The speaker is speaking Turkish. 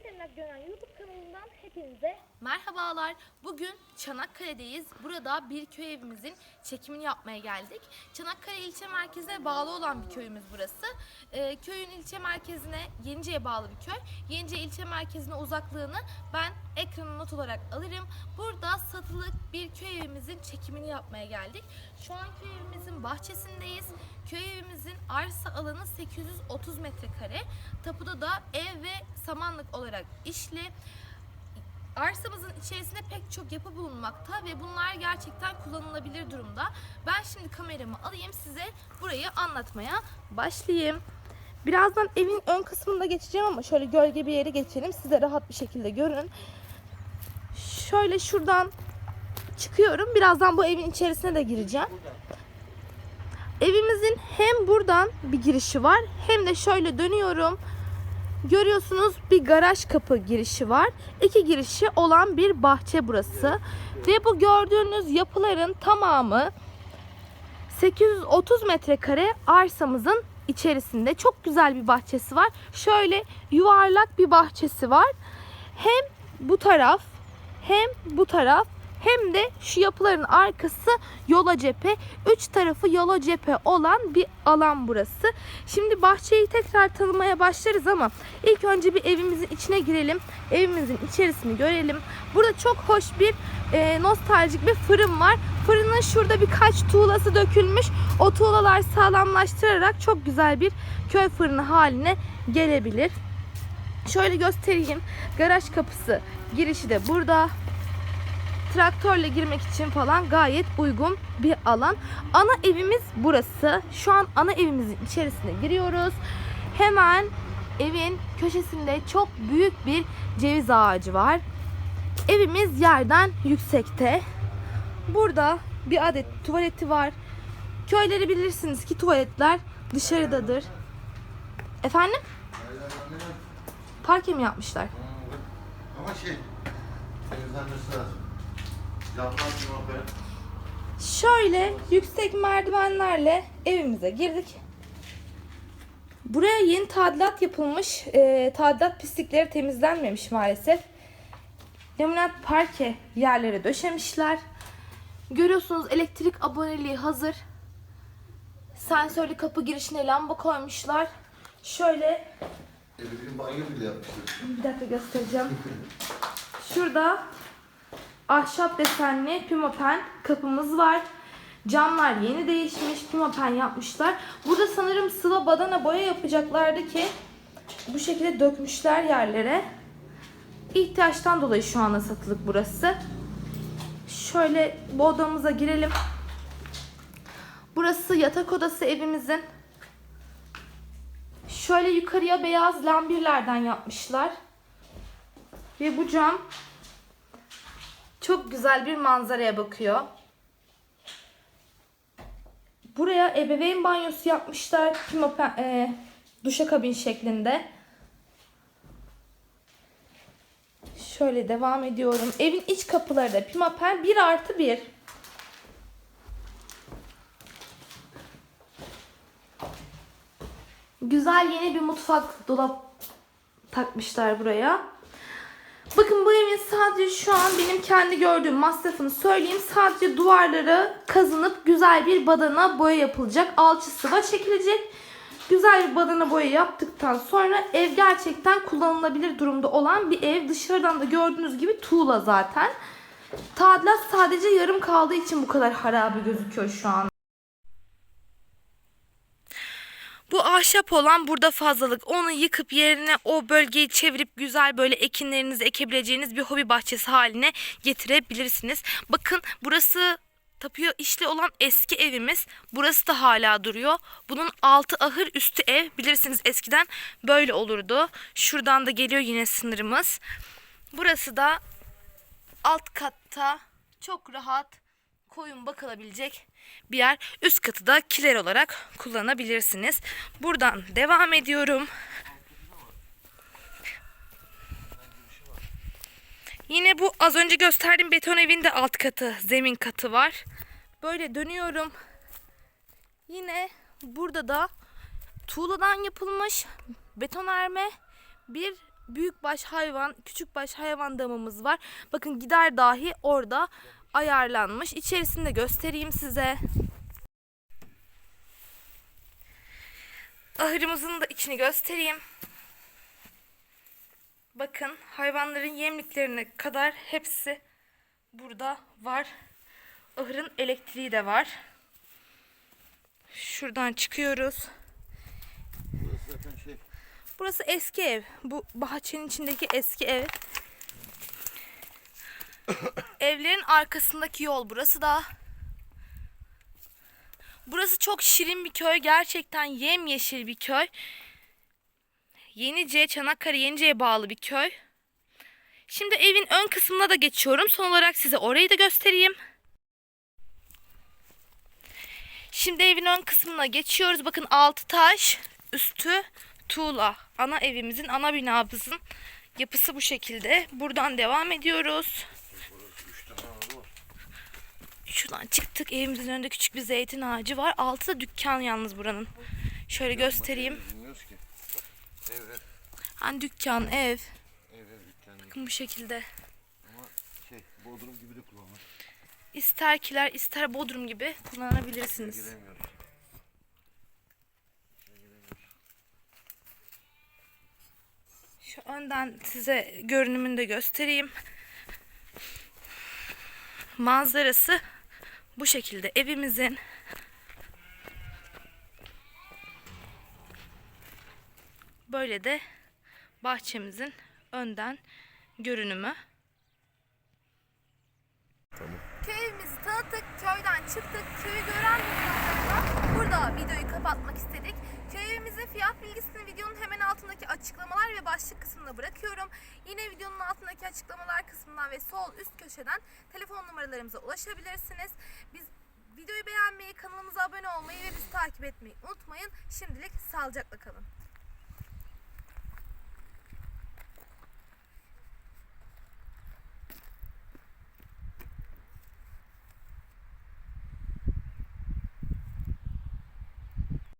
Yiğit Emlak Gören YouTube kanalından hepinize Merhabalar. Bugün Çanakkale'deyiz. Burada bir köy evimizin çekimini yapmaya geldik. Çanakkale ilçe merkezine bağlı olan bir köyümüz burası. Ee, köyün ilçe merkezine Yenice'ye bağlı bir köy. Yenice ilçe merkezine uzaklığını ben ekrana not olarak alırım. Burada satılık bir köy evimizin çekimini yapmaya geldik. Şu an köy evimizin bahçesindeyiz. Köy evimizin arsa alanı 830 metrekare. Tapuda da ev ve samanlık olarak işli. Arsamızın içerisinde pek çok yapı bulunmakta ve bunlar gerçekten kullanılabilir durumda. Ben şimdi kameramı alayım size burayı anlatmaya başlayayım. Birazdan evin ön kısmında geçeceğim ama şöyle gölge bir yere geçelim. Siz de rahat bir şekilde görün. Şöyle şuradan çıkıyorum. Birazdan bu evin içerisine de gireceğim. Evimizin hem buradan bir girişi var hem de şöyle dönüyorum. Görüyorsunuz bir garaj kapı girişi var. İki girişi olan bir bahçe burası. Ve bu gördüğünüz yapıların tamamı 830 metrekare arsamızın içerisinde çok güzel bir bahçesi var. Şöyle yuvarlak bir bahçesi var. Hem bu taraf hem bu taraf hem de şu yapıların arkası yola cephe. Üç tarafı yola cephe olan bir alan burası. Şimdi bahçeyi tekrar tanımaya başlarız ama ilk önce bir evimizin içine girelim. Evimizin içerisini görelim. Burada çok hoş bir e, nostaljik bir fırın var. Fırının şurada birkaç tuğlası dökülmüş. O tuğlalar sağlamlaştırarak çok güzel bir köy fırını haline gelebilir. Şöyle göstereyim. Garaj kapısı girişi de burada traktörle girmek için falan gayet uygun bir alan. Ana evimiz burası. Şu an ana evimizin içerisine giriyoruz. Hemen evin köşesinde çok büyük bir ceviz ağacı var. Evimiz yerden yüksekte. Burada bir adet tuvaleti var. Köyleri bilirsiniz ki tuvaletler dışarıdadır. Efendim? Parke mi yapmışlar? Ama şey, temizlenmesi lazım. Şöyle yüksek merdivenlerle evimize girdik. Buraya yeni tadilat yapılmış. Ee, tadilat pislikleri temizlenmemiş maalesef. Laminat parke yerlere döşemişler. Görüyorsunuz elektrik aboneliği hazır. Sensörlü kapı girişine lamba koymuşlar. Şöyle Elif'in banyo bile yapmıştır. bir dakika göstereceğim. Şurada ahşap desenli pimapen kapımız var. Camlar yeni değişmiş. Pimapen yapmışlar. Burada sanırım sıva badana boya yapacaklardı ki bu şekilde dökmüşler yerlere. İhtiyaçtan dolayı şu anda satılık burası. Şöyle bu odamıza girelim. Burası yatak odası evimizin. Şöyle yukarıya beyaz lambirlerden yapmışlar. Ve bu cam çok güzel bir manzaraya bakıyor. Buraya ebeveyn banyosu yapmışlar. Pimapen, e, duşakabin şeklinde. Şöyle devam ediyorum. Evin iç kapıları da pimapen 1 artı 1. Güzel yeni bir mutfak dolap takmışlar buraya. Bakın bu evin sadece şu an benim kendi gördüğüm masrafını söyleyeyim. Sadece duvarları kazınıp güzel bir badana boya yapılacak. Alçı sıva çekilecek. Güzel bir badana boya yaptıktan sonra ev gerçekten kullanılabilir durumda olan bir ev. Dışarıdan da gördüğünüz gibi tuğla zaten. Tadilat sadece yarım kaldığı için bu kadar harabe gözüküyor şu an. Bu ahşap olan burada fazlalık. Onu yıkıp yerine o bölgeyi çevirip güzel böyle ekinlerinizi ekebileceğiniz bir hobi bahçesi haline getirebilirsiniz. Bakın burası tapıyor işli olan eski evimiz. Burası da hala duruyor. Bunun altı ahır üstü ev. Bilirsiniz eskiden böyle olurdu. Şuradan da geliyor yine sınırımız. Burası da alt katta çok rahat koyun bakılabilecek bir yer. Üst katı da kiler olarak kullanabilirsiniz. Buradan devam ediyorum. Yine bu az önce gösterdiğim beton evin de alt katı, zemin katı var. Böyle dönüyorum. Yine burada da tuğladan yapılmış betonarme bir büyükbaş hayvan, küçükbaş hayvan damımız var. Bakın gider dahi orada ayarlanmış. İçerisini de göstereyim size. Ahırımızın da içini göstereyim. Bakın hayvanların yemliklerine kadar hepsi burada var. Ahırın elektriği de var. Şuradan çıkıyoruz. Burası zaten şey. Burası eski ev. Bu bahçenin içindeki eski ev. Evlerin arkasındaki yol burası da. Burası çok şirin bir köy. Gerçekten yemyeşil bir köy. Yenice, Çanakkale Yenice'ye bağlı bir köy. Şimdi evin ön kısmına da geçiyorum. Son olarak size orayı da göstereyim. Şimdi evin ön kısmına geçiyoruz. Bakın altı taş, üstü tuğla. Ana evimizin, ana binamızın yapısı bu şekilde. Buradan devam ediyoruz. Burası üç tane araba var. Şuradan çıktık. Evimizin önünde küçük bir zeytin ağacı var. Altı da dükkan yalnız buranın. Şöyle göstereyim. Ev ev. Hani dükkan, ev. Ev ev dükkan. Bakın bu şekilde. Ama şey bodrum gibi de kullanılır. İster kiler, ister bodrum gibi kullanabilirsiniz. Şu önden size görünümünü de göstereyim. Manzarası bu şekilde evimizin. Böyle de bahçemizin önden görünümü. Köy evimizi tanıttık, köyden çıktık, köyü gören bir burada videoyu kapatmak istedik. Köy evimizin fiyat bilgisini videonun hemen ve başlık kısmına bırakıyorum. Yine videonun altındaki açıklamalar kısmından ve sol üst köşeden telefon numaralarımıza ulaşabilirsiniz. Biz videoyu beğenmeyi, kanalımıza abone olmayı ve bizi takip etmeyi unutmayın. Şimdilik sağlıcakla kalın.